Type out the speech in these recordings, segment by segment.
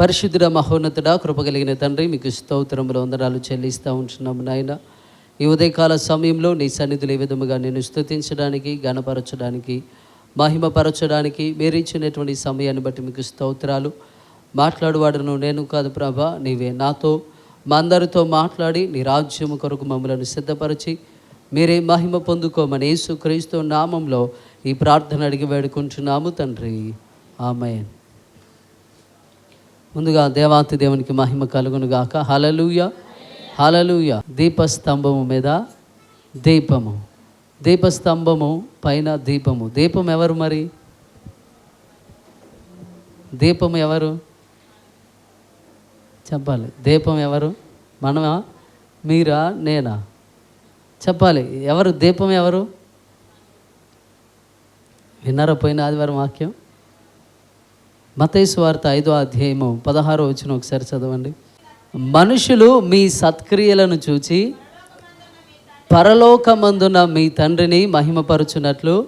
పరిశుద్ధుడ మహోన్నతుడ కృపగలిగిన తండ్రి మీకు స్తోత్రములు వందనాలు చెల్లిస్తూ ఉంటున్నాము నాయన. ఈ ఉదయకాల సమయంలో నీ సన్నిధులు ఏ విధముగా నేను స్తుతించడానికి గణపరచడానికి మహిమపరచడానికి మీరు ఇచ్చినటువంటి సమయాన్ని బట్టి మీకు స్తోత్రాలు. మాట్లాడువాడును నేను కాదు ప్రభా నీవే నాతో. మా అందరితో మాట్లాడి నీ రాజ్యము కొరకు మమ్మలను సిద్ధపరిచి మీరే మహిమ పొందుకోమని యేసు క్రీస్తు నామంలో ఈ ప్రార్థన అడిగి వేడుకుంటున్నాము తండ్రి. ఆమెన్. ముందుగా దేవాతి దేవునికి మహిమ కలుగును గాక హలలుయ హలలుయ దీపస్తంభము మీద దీపము. దీపస్తంభము పైన దీపము. దీపం ఎవరు మరి? దీపం ఎవరు? చెప్పాలి. దీపం ఎవరు? మనమా? మీరా? నేనా? చెప్పాలి. ఎవరు? దీపం ఎవరు? విన్నారా పోయిన ఆదివారం వాక్యం? మతేసు వార్త ఐదో అధ్యాయము పదహారో వచ్చిన ఒకసారి చదవండి. మనుషులు మీ సత్క్రియలను చూచి పరలోకమందున మీ తండ్రిని మహిమపరుచున్నట్లు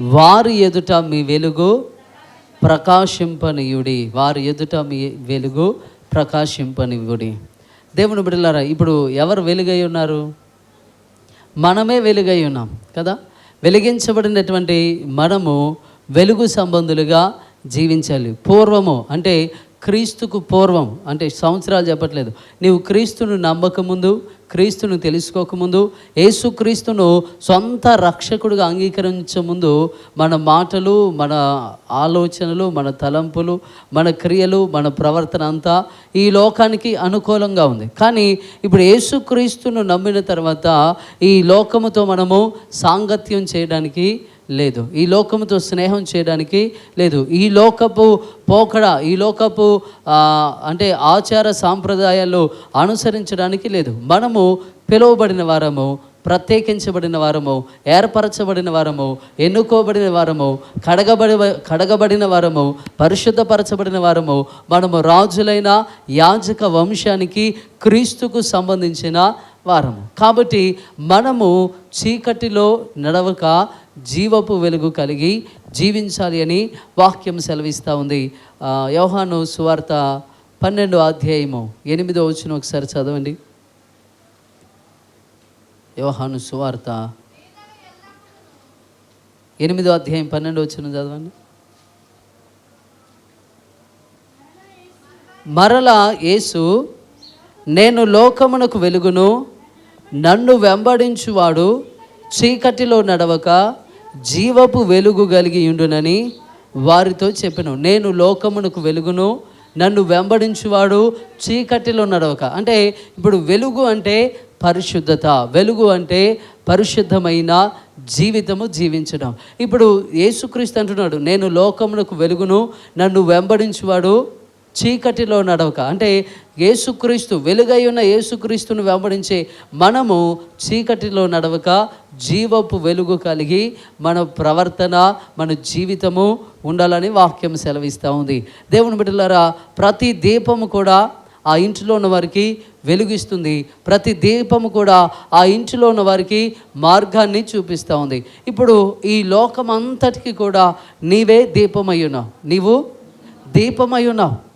వారి ఎదుట మీ వెలుగు ప్రకాశింపనీయుడి. వారి ఎదుట మీ వెలుగు ప్రకాశింపనియుడి. దేవుని బిడ్డలారా ఇప్పుడు ఎవరు వెలుగై ఉన్నారు? మనమే వెలుగై ఉన్నాం కదా? వెలిగించబడినటువంటి మనము వెలుగు సంబంధులుగా జీవించాలి. పూర్వము అంటే క్రీస్తుకు పూర్వం అంటే సంవత్సరాలు చెప్పట్లేదు. నీవు క్రీస్తును నమ్మకముందు క్రీస్తును తెలుసుకోకముందు యేసుక్రీస్తును సొంత రక్షకుడిగా అంగీకరించముందు మన మాటలు మన ఆలోచనలు మన తలంపులు మన క్రియలు మన ప్రవర్తన అంతా ఈ లోకానికి అనుకూలంగా ఉంది. కానీ ఇప్పుడు యేసుక్రీస్తును నమ్మిన తర్వాత ఈ లోకముతో మనము సాంగత్యం చేయడానికి లేదు. ఈ లోకముతో స్నేహం చేయడానికి లేదు. ఈ లోకపు పోకడ ఈ లోకపు అంటే ఆచార సాంప్రదాయాలు అనుసరించడానికి లేదు. మనము పిలువబడిన వారము ప్రత్యేకించబడిన వారము ఏర్పరచబడిన వారము ఎన్నుకోబడిన వారము కడగబడి కడగబడిన వారము పరిశుద్ధపరచబడిన వారము మనము రాజులైన యాజక వంశానికి క్రీస్తుకు సంబంధించిన వారము. కాబట్టి మనము చీకటిలో నడవక జీవపు వెలుగు కలిగి జీవించాలి అని వాక్యం సెలవిస్తూ ఉంది. యోహాను సువార్త పన్నెండు అధ్యాయము ఎనిమిదో వచ్చిన ఒకసారి చదవండి. యోహాను సువార్త ఎనిమిదో అధ్యాయం పన్నెండు వచ్చిన చదవండి. మరలా యేసు నేను లోకమునకు వెలుగును నన్ను వెంబడించువాడు చీకటిలో నడవక జీవపు వెలుగు కలిగి ఉండునని వారితో చెప్పాను. నేను లోకమునకు వెలుగును నన్ను వెంబడించువాడు చీకటిలో నడవక. అంటే ఇప్పుడు వెలుగు అంటే పరిశుద్ధత వెలుగు అంటే పరిశుద్ధమైన జీవితము జీవించడం. ఇప్పుడు యేసుక్రీస్తు అంటున్నాడు నేను లోకమునకు వెలుగును నన్ను వెంబడించువాడు చీకటిలో నడవక. అంటే యేసుక్రీస్తు వెలుగై ఉన్న యేసుక్రీస్తును వెంబడించే మనము చీకటిలో నడవక జీవపు వెలుగు కలిగి మన ప్రవర్తన మన జీవితము ఉండాలని వాక్యం సెలవిస్తూ ఉంది. దేవుని బిడ్డలారా ప్రతి దీపము కూడా ఆ ఇంటిలో ఉన్న వారికి వెలుగిస్తుంది. ప్రతి దీపము కూడా ఆ ఇంటిలో ఉన్న వారికి మార్గాన్ని చూపిస్తూ ఉంది. ఇప్పుడు ఈ లోకం అంతటికి కూడా నీవే దీపమై ఉన్నావు నీవు దీపమై ఉన్నావు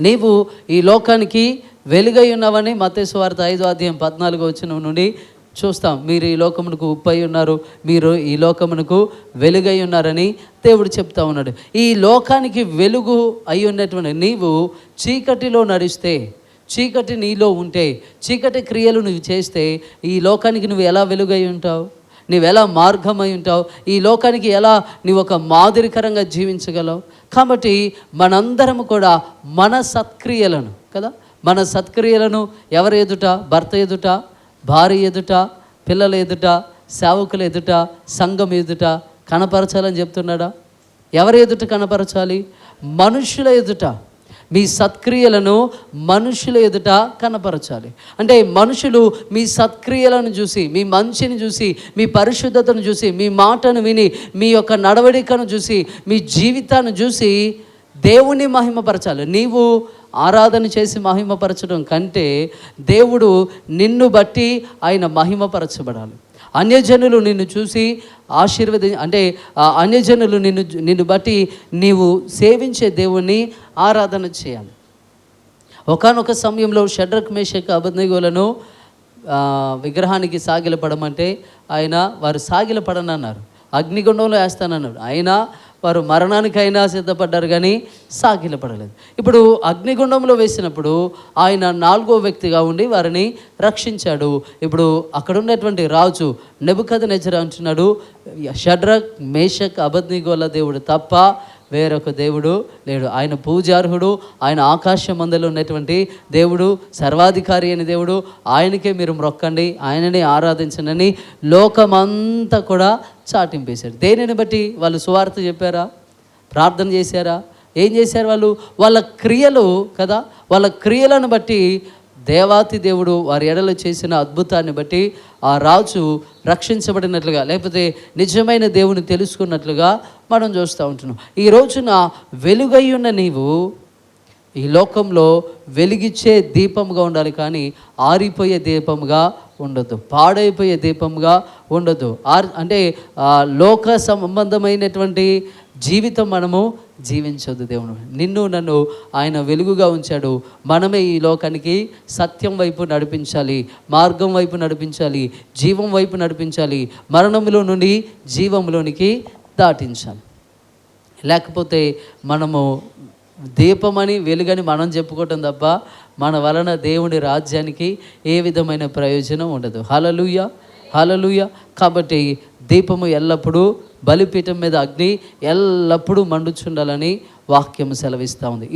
నీవు ఈ లోకానికి వెలుగై ఉన్నావని మతేశ్వార్త ఐదో అధ్యాయం పద్నాలుగు వచ్చిన నుండి చూస్తాం. మీరు ఈ లోకమునకు ఉప్పై ఉన్నారు. మీరు ఈ లోకమునకు వెలుగై ఉన్నారని దేవుడు చెప్తా ఉన్నాడు. ఈ లోకానికి వెలుగు అయి ఉన్నటువంటి నీవు చీకటిలో నడిస్తే చీకటి నీలో ఉంటే చీకటి క్రియలు నువ్వు చేస్తే ఈ లోకానికి నువ్వు ఎలా వెలుగై ఉంటావు? నీవెలా మార్గమై ఉంటావు? ఈ లోకానికి ఎలా నీవు ఒక మాదిరికరంగా జీవించగలవు? కాబట్టి మనందరం కూడా మన సత్క్రియలను కదా? మన సత్క్రియలను ఎవరు ఎదుట? భర్త ఎదుట? భార్య ఎదుట? పిల్లల ఎదుట? సేవకుల ఎదుట? సంఘం ఎదుట? కనపరచాలని చెప్తున్నాడా? ఎవరి ఎదుట కనపరచాలి? మనుషుల ఎదుట. మీ సత్క్రియలను మనుషుల ఎదుట కనపరచాలి. అంటే మనుషులు మీ సత్క్రియలను చూసి మీ మంచిని చూసి మీ పరిశుద్ధతను చూసి మీ మాటను విని మీ యొక్క నడవడికను చూసి మీ జీవితాన్ని చూసి దేవుని మహిమపరచాలి. నీవు ఆరాధన చేసి మహిమపరచడం కంటే దేవుడు నిన్ను బట్టి ఆయన మహిమపరచబడాలి. అన్యజనులు నిన్ను చూసి ఆశీర్వది అంటే ఆ అన్యజనులు నిన్ను నిన్ను బట్టి నీవు సేవించే దేవుణ్ణి ఆరాధన చేయాలి. ఒకానొక సమయంలో షడ్రక్ మేషక్ అబద్నిగోలను విగ్రహానికి సాగిలపడమంటే ఆయన వారు సాగిలపడనన్నారు. అగ్నిగుండంలో వేస్తానన్నాడు అయినా వారు మరణానికైనా సిద్ధపడ్డారు కానీ సాగిలపడలేదు. ఇప్పుడు అగ్నిగుండంలో వేసినప్పుడు ఆయన నాలుగో వ్యక్తిగా ఉండి వారిని రక్షించాడు. ఇప్పుడు అక్కడ ఉన్నటువంటి రాజు నెబుకథ నెచ్చర అంటున్నాడు షడ్రక్ మేషక్ అబద్నిగోల దేవుడు తప్ప వేరొక దేవుడు లేడు. ఆయన పూజార్హుడు ఆయన ఆకాశ మందులో ఉన్నటువంటి దేవుడు సర్వాధికారి అయిన దేవుడు. ఆయనకే మీరు మొక్కండి ఆయననే ఆరాధించనని లోకమంతా కూడా చాటింపేశారు. దేనిని బట్టి వాళ్ళు సువార్త చెప్పారా? ప్రార్థన చేశారా? ఏం చేశారు వాళ్ళు? వాళ్ళ క్రియలు కదా? వాళ్ళ క్రియలను బట్టి దేవాతి దేవుడు వారి ఎడలో చేసిన అద్భుతాన్ని బట్టి ఆ రాజు రక్షించబడినట్లుగా లేకపోతే నిజమైన దేవుని తెలుసుకున్నట్లుగా మనం చూస్తూ ఉంటున్నాం. ఈ రోజున వెలుగయ్యున్న నీవు ఈ లోకంలో వెలిగిచ్చే దీపంగా ఉండాలి కానీ ఆరిపోయే దీపంగా ఉండదు పాడైపోయే దీపంగా ఉండదు ఆర్ అంటే లోక సంబంధమైనటువంటి జీవితం మనము జీవించొద్దు దేవుడు. నిన్ను నన్ను ఆయన వెలుగుగా ఉంచాడు. మనమే ఈ లోకానికి సత్యం వైపు నడిపించాలి మార్గం వైపు నడిపించాలి జీవం వైపు నడిపించాలి మరణంలో నుండి జీవంలోనికి దాటించాలి. లేకపోతే మనము దీపమని వెలుగని మనం చెప్పుకోవటం తప్ప మన వలన దేవుని రాజ్యానికి ఏ విధమైన ప్రయోజనం ఉండదు. హలలుయ హలలుయ కాబట్టి దీపము ఎల్లప్పుడూ బలిపీఠం మీద అగ్ని ఎల్లప్పుడూ మండుచుండాలని వాక్యం సెలవిస్తూ ఉంది.